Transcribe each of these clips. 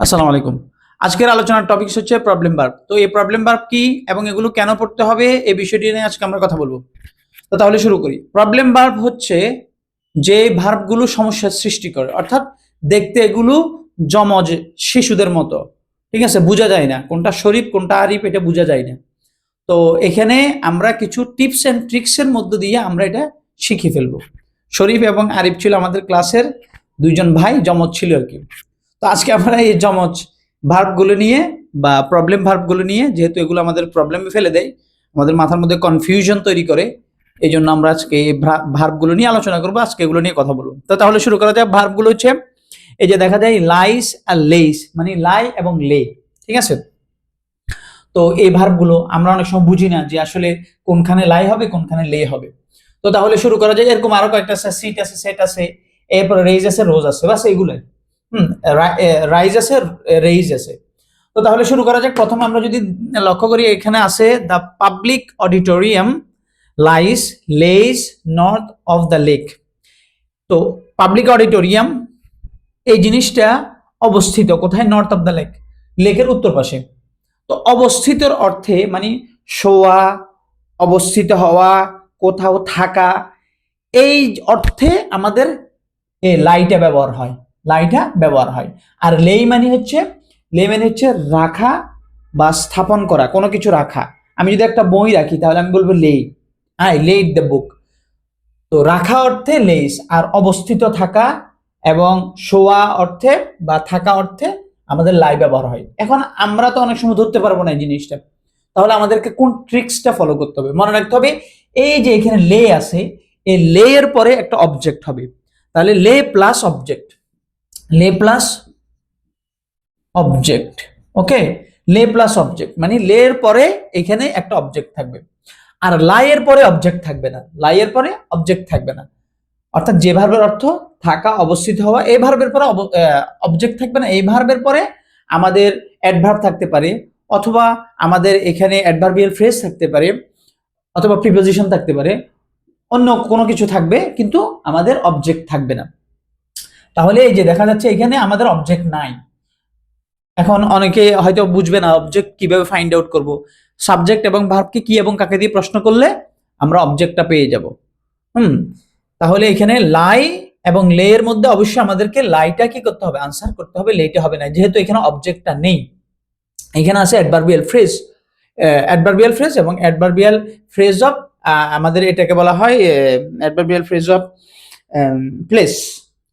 আসসালামু আলাইকুম। আজকের আলোচনার টপিক হচ্ছে প্রবলেম ভার্ব তো এই প্রবলেম ভার্ব কি এবং এগুলো কেন পড়তে হবে এই বিষয়টি নিয়ে আজকে আমরা কথা বলব। তো তাহলে শুরু করি। প্রবলেম ভার্ব হচ্ছে যে ভার্বগুলো সমস্যার সৃষ্টি করে, অর্থাৎ দেখতে এগুলো জমজ শিশুদের মতো। ঠিক আছে? বোঝা যায় না। কোনটা শরীফ, কোনটা আরিফ, এটা বোঝা যায় না। তো এখানে আমরা কিছু টিপস অ্যান্ড ট্রিক্সের মধ্য দিয়ে আমরা এটা শিখে ফেলব। শরীফ এবং আরিফ ছিল আমাদের ক্লাসের দুইজন ভাই জমজ ছিল আর কি। তো আজকে আমরা এই জমজ ভার্বগুলো নিয়ে বা প্রবলেম ভার্বগুলো নিয়ে, যেহেতু এগুলো আমাদের প্রবলেমে ফেলে দেয়, আমাদের মাথার মধ্যে কনফিউশন তৈরি করে এই জন্য আমরা আজকে এই ভার্বগুলো নিয়ে আলোচনা করব, আজকে এগুলো নিয়ে কথা বলব। তো তাহলে শুরু করা যায় ভার্বগুলো হচ্ছে, এই যে দেখা যায় লাইস আর লেইস মানে লাই এবং লে ঠিক আছে? তো এই ভার্বগুলো আমরা অনেক সময় বুঝি না যে আসলে কোনখানে লাই হবে, কোনখানে লে হবে। তো তাহলে শুরু করা যায়, এরকম আরও কয়েকটা আছে সিট আছে সেট আছে, এরপরে রেইজ আছে রোজ আছে বাস এইগুলাই। হুম রাইজ আছে রেইজ আছে। তো তাহলে শুরু করা যাক। প্রথমে আমরা যদি লক্ষ্য করি, এখানে আছে the public auditorium lies lays north of the lake তো পাবলিক অডিটোরিয়াম এই জিনিসটা অবস্থিত কোথায়? নর্থ অফ দ্য লেক লেকের উত্তর পাশে। তো অবস্থিতর অর্থে মানে শোয়া, অবস্থিত হওয়া, কোথাও থাকা, এই অর্থে আমাদের এই লাইটা ব্যবহার হয়। লাইটা ব্যবহার হয়। আর লেই মানে হচ্ছে লে মানে হচ্ছে রাখা বা স্থাপন করা, কোনো কিছু রাখা। আমি যদি একটা বই রাখি, তাহলে আমি বলব লেই। হ্যাঁ লেইট দ্য বুক। তো রাখা অর্থে লেইস, আর অবস্থিত থাকা এবং শোয়া অর্থে বা থাকা অর্থে আমাদের লাই ব্যবহার হয়। এখন আমরা তো অনেক সময় ধরতে পারব না এই জিনিসটা। তাহলে আমাদেরকে কোন ট্রিক্সটা ফলো করতে হবে? মনে রাখতে হবে, এই যে এখানে লে আছে, এই লে এর পরে একটা অবজেক্ট হবে। তাহলে lay plus object lay plus object, okay? Lay plus object মানে লে এর পরে এখানে একটা অবজেক্ট থাকবে। আর লাই এর পরে অবজেক্ট থাকবে না। লাই এর পরে অবজেক্ট থাকবে না। অর্থাৎ যে ভার্বের অর্থ থাকা, অবস্থিত হওয়া, এই ভার্বের পরে অবজেক্ট থাকবে না। এই ভার্বের পরে আমাদের অ্যাডভার্ব থাকতে পারে, অথবা আমাদের এখানে অ্যাডভার্বিয়াল ফ্রেজ থাকতে পারে, অথবা প্রিপোজিশন থাকতে পারে। অন্য কোনো কিছু থাকবে, কিন্তু আমাদের অবজেক্ট থাকবে না। তাহলে এই যে দেখা যাচ্ছে এখানে আমাদের অবজেক্ট নাই। এখন অনেকে হয়তো বুঝবে না অবজেক্ট কীভাবে ফাইন্ড আউট করব। সাবজেক্ট এবং ভার্বকে কি এবং কাকে দিয়ে প্রশ্ন করলে আমরা অবজেক্টটা পেয়ে যাব। হুম, তাহলে এখানে লাই এবং লে এর মধ্যে অবশ্যই আমাদেরকে লাইটা কি করতে হবে? আনসার করতে হবে লেটা হবে না। যেহেতু এখানে অবজেক্টটা নেই। এখানে আছে অ্যাডভার্বিয়াল ফ্রেজ অ্যাডভার্বিয়াল ফ্রেজ এবং অ্যাডভার্বিয়াল ফ্রেজ অফ আমাদের এটাকে বলা হয় adverbial phrase of place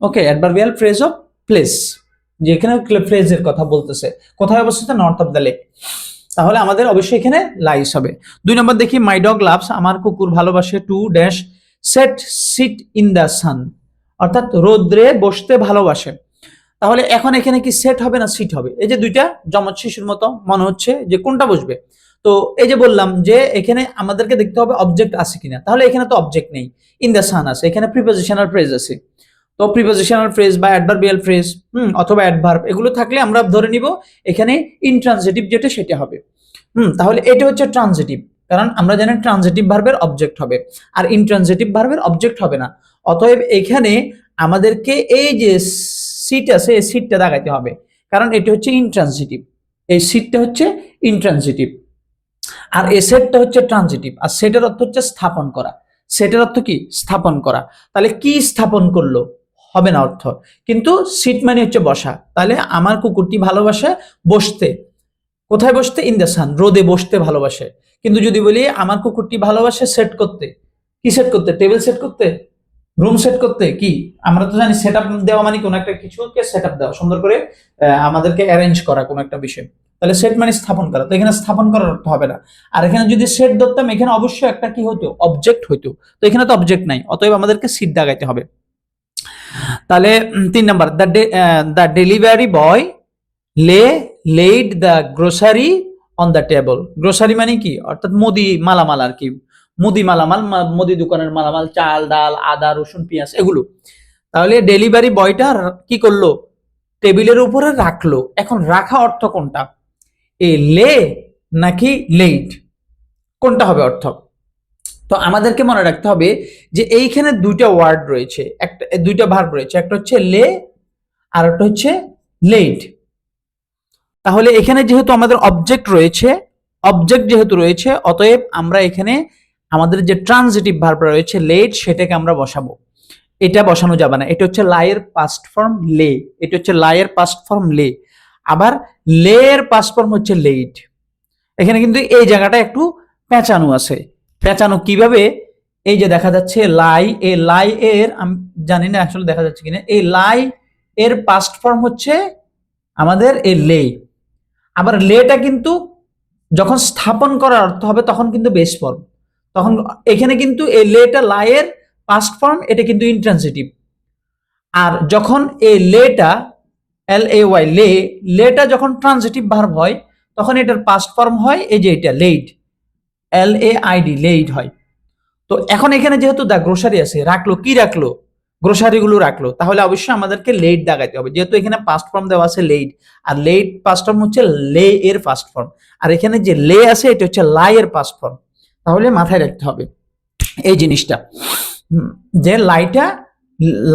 okay adverbial phrase of place যেখানে ফ্রেজের কথা বলতেছে। কোথায় অবস্থিত? নর্থ অফ দ্য লেক তাহলে আমাদের অবশ্যই এখানে লাইস হবে। দুই নম্বর দেখি মাই ডগ লাভস আমার কুকুর ভালোবাসে to dash set sit in the sun অর্থাৎ রোদ্রে বসতে ভালোবাসে। তাহলে এখন এখানে কি সেট হবে না সিট হবে? এই যে দুইটা জমজ শিশুর মতো মনে হচ্ছে যে কোনটা বসবে? তো এই যে বললাম যে এখানে আমাদেরকে দেখতে হবে অবজেক্ট আছে কিনা। তাহলে এখানে তো অবজেক্ট নেই। ইন দ্য সান আছে, এখানে প্রিপোজিশনাল ফ্রেজ আছে। তো প্রিপোজিশনাল ফ্রেজ বা অ্যাডভার্বিয়াল ফ্রেজ হুম, অথবা অ্যাডভার্ব এগুলো থাকলে আমরা ধরে নিব এখানে ইনট্রানজিটিভ যেটা সেটা হবে। হুম, তাহলে এটা হচ্ছে ট্রানজিটিভ কারণ আমরা জানি ট্রানজিটিভ ভার্বের অবজেক্ট হবে, আর ইনট্রানজিটিভ ভার্বের অবজেক্ট হবে না। অতএব এখানে আমাদেরকে এই যে সিট আছে, এই সিটটা দেখাইতে হবে, কারণ এটি হচ্ছে ইনট্রানজিটিভ এই সিটটা হচ্ছে ইনট্রানজিটিভ আর এ সেটটা হচ্ছে ট্রানজিটিভ আর সেটের অর্থ হচ্ছে স্থাপন করা। সেটের অর্থ কি? স্থাপন করা। তাহলে কি স্থাপন করল? হবে না অর্থ। কিন্তু সিট মানে হচ্ছে বসা। তাহলে আমার কুকুরটি ভালোবাসে বসতে। কোথায় বসতে? ইন দ্য সান রোদে বসতে ভালোবাসে। কিন্তু যদি বলি, আমার কুকুরটি ভালোবাসে সেট করতে। কি সেট করতে? টেবিল সেট করতে? রুম সেট করতে? কি? আমরা তো জানি সেট আপ দেওয়া মানে কোনো একটা কিছুকে সেট আপ দেওয়া। সুন্দর করে আমাদেরকে অ্যারেঞ্জ করা কোনো একটা বিষয়। তাহলে সেট মানে স্থাপন করা। তো এখানে স্থাপন করার অর্থ হবে না। আর এখানে যদি সেট ধরতাম, এখানে অবশ্যই একটা কি হতো অবজেক্ট হইতো। তো এখানে তো অবজেক্ট নাই। অতএব আমাদেরকে সিট দাগাইতে হবে। তাহলে তিন number the the delivery boy lay laid the grocery on the table grocery মানে কি? অর্থাৎ মুদি মালামাল আর কি। মুদি মালামাল মুদি দোকানের মালামাল, চাল, ডাল, আদা, রসুন, পেঁয়াজ, এগুলো। তাহলে ডেলিভারি বয়টা কি করল? টেবিলের উপরে রাখল। এখন রাখা অর্থ কোনটা? এ লে নাকি লেট কোনটা হবে অর্থ? তো আমাদেরকে মনে রাখতে হবে যে এইখানে দুইটা ওয়ার্ড রয়েছে, একটা, দুইটা ভার্ব রয়েছে, একটা হচ্ছে লে আর একটা হচ্ছে লেট তাহলে এখানে যেহেতু আমাদের অবজেক্ট রয়েছে অবজেক্ট যেহেতু রয়েছে, অতএব আমরা এখানে আমাদের যে ট্রানজিটিভ ভার্ব রয়েছে লেট সেটাকে আমরা বসাবো। এটা বসানো যাবে না, এটা হচ্ছে লায়ের পাস্ট ফর্ম লে এটা হচ্ছে লায়ের পাস্ট ফর্ম লে আবার লে এর পাস্ট ফর্ম হচ্ছে লেট এখানে কিন্তু এই জায়গাটা একটু পেঁচানো আছে। পেঁচানো কীভাবে? এই যে দেখা যাচ্ছে লাই, এ লাই এর, আমি, জানি না আসলে দেখা যাচ্ছে কিনা, এই লাই এর পাস্ট ফর্ম হচ্ছে আমাদের এই লে। আবার লেটা কিন্তু যখন স্থাপন করার অর্থ হবে তখন কিন্তু বেস ফর্ম তখন এখানে কিন্তু এই লেটা লাইয়ের পাস্ট ফর্ম এটা কিন্তু ইন্ট্রান্সিটিভ আর যখন এই লেটা এল এ ওয়াই লে, লেটা যখন ট্রানজিটিভ ভার্ব হয়, তখন এটার পাস্ট ফর্ম হয়, এই যে এটা laid L A I D হয়। তো এখন এখানে যেহেতু দা গ্রোসারি আছে, রাখল, কি রাখল? গ্রোসারি গুলো রাখল, তাহলে অবশ্যই আমাদেরকে লেট দাগাইতে হবে। যেহেতু এখানে পাস্ট ফর্ম দেওয়া আছে লেট আর লেট পাস্ট ফর্ম হচ্ছে লে এর ফার্স্ট ফর্ম আর এখানে যে লে আছে, এটা হচ্ছে লাই এর পাস্ট ফর্ম তাহলে মাথায় রাখতে হবে এই জিনিসটা। যে লাইটা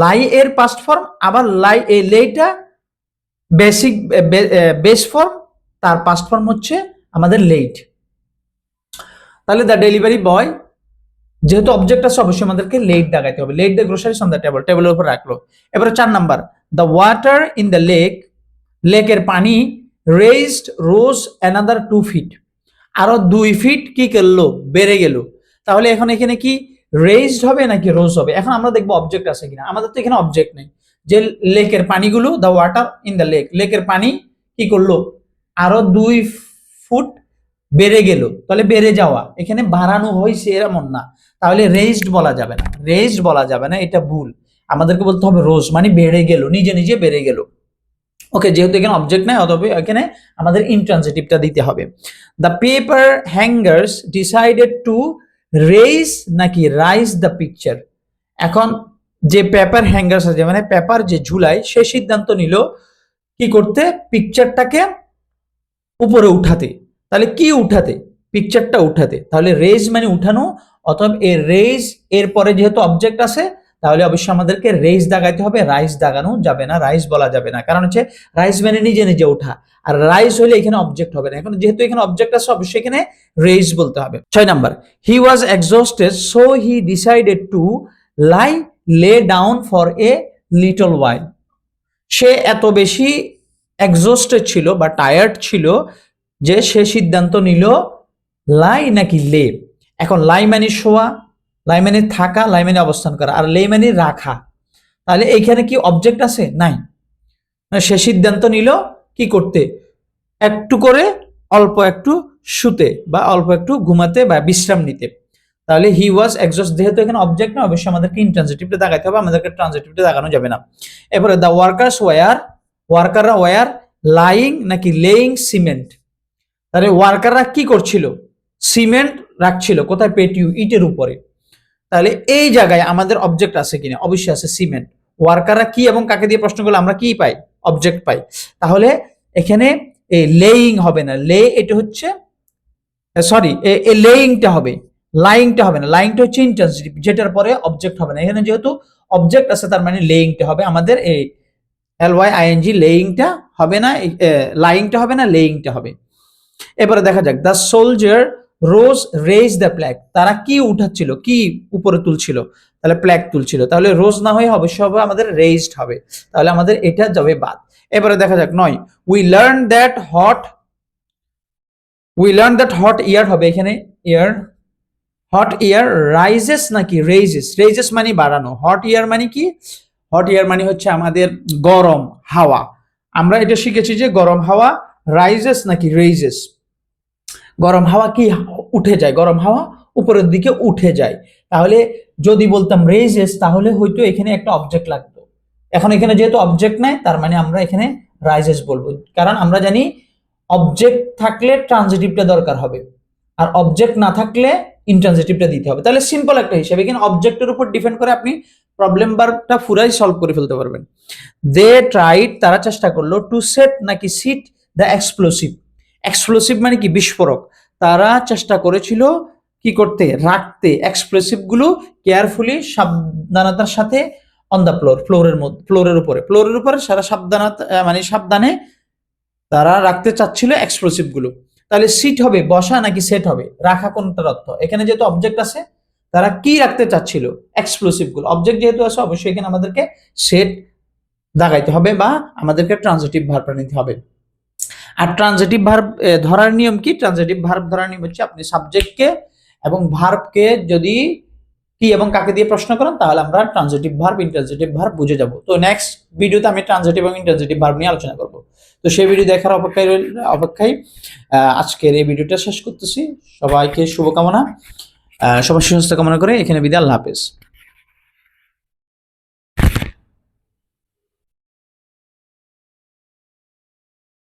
লাই এর পাস্ট ফর্ম আবার লাই এই লেটা বেসিক বেস ফর্ম তার পাস্ট ফর্ম হচ্ছে আমাদের লেট তাহলে দ্য ডেলিভারি বয় যেহেতু অবজেক্ট আছে, অবশ্যই আমাদেরকে লেট দেখাইতে হবে। Laid the groceries on the table টেবিলের উপর রাখল। এবারে চার number the water in the lake লেকের পানি raised rose another two feet আরও দুই ফিট কি করল? বেড়ে গেল। তাহলে এখন এখানে কি রেজড হবে নাকি রোজ হবে? এখন আমরা দেখব অবজেক্ট আছে কিনা। আমাদের তো এখানে অবজেক্ট নেই। যে লেকের পানিগুলো the water in the lake লেকের পানি কি করল? আরও দুই ফুট বেড়ে গেল। তাহলে বেড়ে যাওয়া। এখানে বাড়ানো হয়েছে এরকম না। তাহলে রেজড বলা যাবে না। রেজড বলা যাবে না, এটা ভুল। আমাদেরকে বলতে হবে রোজ মানে বেড়ে গেল, নিজে নিজে বেড়ে গেল। ওকে যেহেতু এখানে অবজেক্ট নাই, অতএব এখানে আমাদের ইন্ট্রান্সিটিভটা দিতে হবে। The paper hangers decided to raise নাকি রাইজ দ্য পিকচার এখন যে পেপার হ্যাঙ্গার্স আছে মানে পেপার যে ঝুলায় সে সিদ্ধান্ত নিল কি করতে? পিকচারটাকে উপরে উঠাতে। তাহলে কি উঠাতে? পিকচারটা উঠাতে। তাহলে রেজ মানে উঠানো অথবা এ রেজ এর পরে যেহেতু অবজেক্ট আছে, তাহলে অবশ্যই আমাদেরকে রেজ দাগাইতে হবে রাইস দাগানো যাবে না রাইস বলা যাবে না। কারণ হচ্ছে রাইস মানে নিজে নিজে ওঠা, আর রাইস হলে এখানে অবজেক্ট হবে না। এখন যেহেতু এখানে অবজেক্ট আছে, অবশ্যই এখানে রেজ বলতে হবে। ছয় number he was exhausted so he decided to lie lay down for a little while সে এত বেশি এক্সস্টেড ছিল বা টায়ার্ড ছিল যে সে সিদ্ধান্ত নিল, লাই নাকি লে? এখন লাই মানে শোয়া, লাই মানে থাকা, লাই মানে অবস্থান করা, আর লে মানে রাখা। তাহলে এইখানে কি অবজেক্ট আছে? নাই। সে সিদ্ধান্ত নিল কি করতে? একটু করে, অল্প একটু শুতে বা অল্প একটু ঘুমাতে বা বিশ্রাম নিতে। তাহলে হি ওয়াজ এক্সস্ট যেহেতু এখানে অবজেক্ট না অবশ্যই আমাদেরকে ইন্ট্রানজিটিভটা দেখাতে হবে, আমাদেরকে ট্রানজিটিভটা দেখানো যাবে না। এরপরে দ্য ওয়ার্কার্স ওয়ার ওয়ার্কাররা ওয়ার লাইং নাকি লেইং সিমেন্ট তাহলে ওয়ার্কাররা কি করছিল? সিমেন্ট রাখছিল। কোথায়? পেটিউ ইটের উপরে। তাহলে এই জায়গায় আমাদের অবজেক্ট আছে কিনা? অবশ্যই আছে সিমেন্ট ওয়ার্কাররা কি এবং কাকে দিয়ে প্রশ্ন করলে? আমরা কি পাই? অবজেক্ট পাই। তাহলে এখানে এই লেইং হবে না। লে এটা হচ্ছে সরি এ লেইংটা হবে। লাইংটা হবে না। লাইংটা হচ্ছে ইন্টেন্সিটিভ যেটার পরে অবজেক্ট হবে না। এখানে যেহেতু অবজেক্ট আছে, তার মানে লেইংটা হবে। আমাদের এই এল ওয়াই আইএনজি লেইংটা হবে না লাইংটা হবে না লেইংটা হবে। এবারে দেখা যাক the soldier rose raise the flag তারা কি উঠাচ্ছিল, কি উপরে তুলছিল? তাহলে প্ল্যাগ তুলছিল। তাহলে রোজ না হয়ে অবশ্যই হবে আমাদের রেজড হবে। তাহলে আমাদের এটা যাবে বাদ। এবারে দেখা যাক, নয় we learn that hot we learn that hot air হবে এখানে ইয়ার হট ইয়ার রাইজেস নাকি রেজেস রেজেস মানে বাড়ানো। হট ইয়ার মানে কি? হট ইয়ার মানে হচ্ছে আমাদের গরম হাওয়া। আমরা এটা শিখেছি যে গরম হাওয়া রাইজেস নাকি রেজেস গরম হাওয়া কি উঠে যায়? গরম হাওয়া উপরের দিকে উঠে যায়। তাহলে যদি বলতাম রেজেস তাহলে হয়তো এখানে একটা অবজেক্ট লাগতো। এখন এখানে যেহেতু অবজেক্ট নাই, তার মানে আমরা এখানে রাইজেস বলব। কারণ আমরা জানি অবজেক্ট থাকলে ট্রানজিটিভটা দরকার হবে। আর অবজেক্ট না থাকলে ইন্ট্রানজিটিভটা দিতে হবে। তাহলে সিম্পল একটা হিসাব। এখানে অবজেক্টের উপর ডিপেন্ড করে আপনি প্রবলেম বারটা পুরাই সলভ করে ফেলতে পারবেন। দে ট্রাইড তারা চেষ্টা করল টু সেট নাকি সিট দ্য এক্সপ্লোসিভ এক্সপ্লোসিভ মানে কি? বিস্ফোরক। তারা চেষ্টা করেছিল কি করতে? রাখতে। এক্সপ্লোসিভগুলো কেয়ারফুলি সাবধানতার সাথে অন দ্য ফ্লোর ফ্লোরের মধ্যে ফ্লোরের উপরে। ফ্লোরের উপরে সারা সাবধানতা মানে সাবধানে তারা রাখতে চাচ্ছিল এক্সপ্লোসিভগুলো। তাহলে সিট হবে, বসা নাকি সেট হবে? রাখা কোনটার অর্থ? এখানে যেহেতু অবজেক্ট আছে, তারা কি রাখতে চাচ্ছিল? এক্সপ্লোসিভগুলো। অবজেক্ট যেহেতু আছে, অবশ্যই এখানে আমাদেরকে সেট দাগাইতে হবে বা আমাদেরকে ট্রানজিটিভ ভার্বটা নিতে হবে। আর ট্রানজেটিভ ভার্ব ধরার নিয়ম কি? ট্রানজেটিভ ভার্ব ধরার নিয়ম হচ্ছে আপনি সাবজেক্টকে এবং ভার্বকে যদি কি এবং কাকে দিয়ে প্রশ্ন করেন, তাহলে আমরা ট্রানজেটিভ ভার্ব ইন্টারজেটিভ ভার্ব বুঝে যাব। তো নেক্সট ভিডিওতে আমি ট্রানজেটিভ এবং ইন্টারজেটিভ ভার্ব নিয়ে আলোচনা করব। তো সেই ভিডিও দেখার অপেক্ষায় অপেক্ষায় আজকের এই ভিডিওটা শেষ করতেছি। সবাইকে শুভকামনা। সবার সুস্বাস্থ্য কামনা করে এখানে বিদায়, আল্লাহ হাফেজ।